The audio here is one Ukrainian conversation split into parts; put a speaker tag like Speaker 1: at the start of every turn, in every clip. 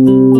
Speaker 1: Música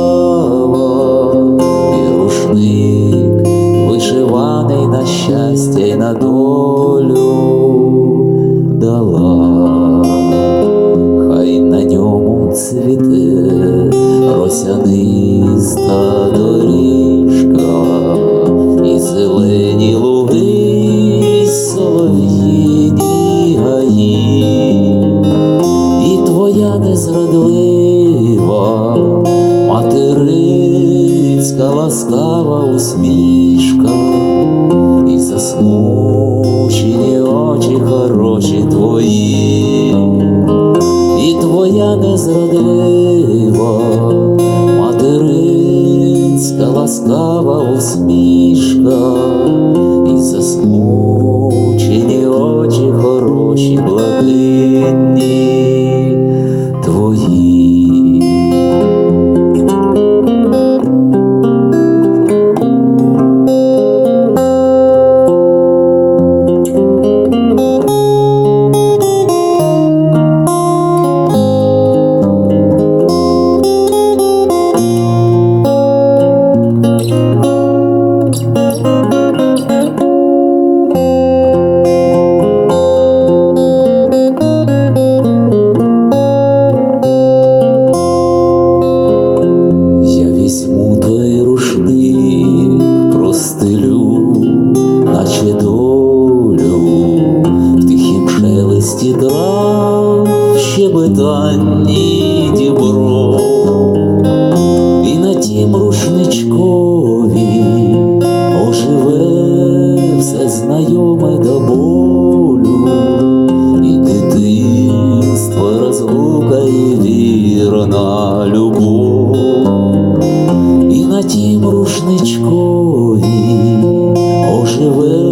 Speaker 1: цвіте росяниста доріжка і зелені луги, солов'їні гаї, і твоя незрадлива материнська ласкава усмішка, ласкава усмішка, долю, в тихім шелесті трав, щебетанні дібро, і на тім рушничкові оживе все знайоме до болю, і дитинство розлука і вірна любов, і на тім рушничкові оживе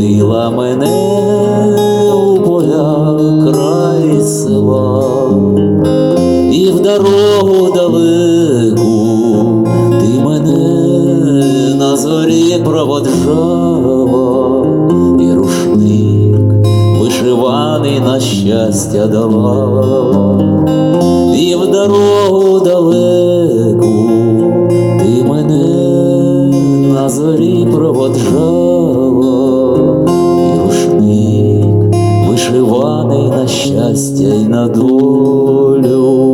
Speaker 1: водила мене у поля край села, і в дорогу далеку ти мене на зорі проводжала, і рушник вишиваний на щастя дала, і в дорогу далеку ти мене на зорі проводжала, щастя й на долю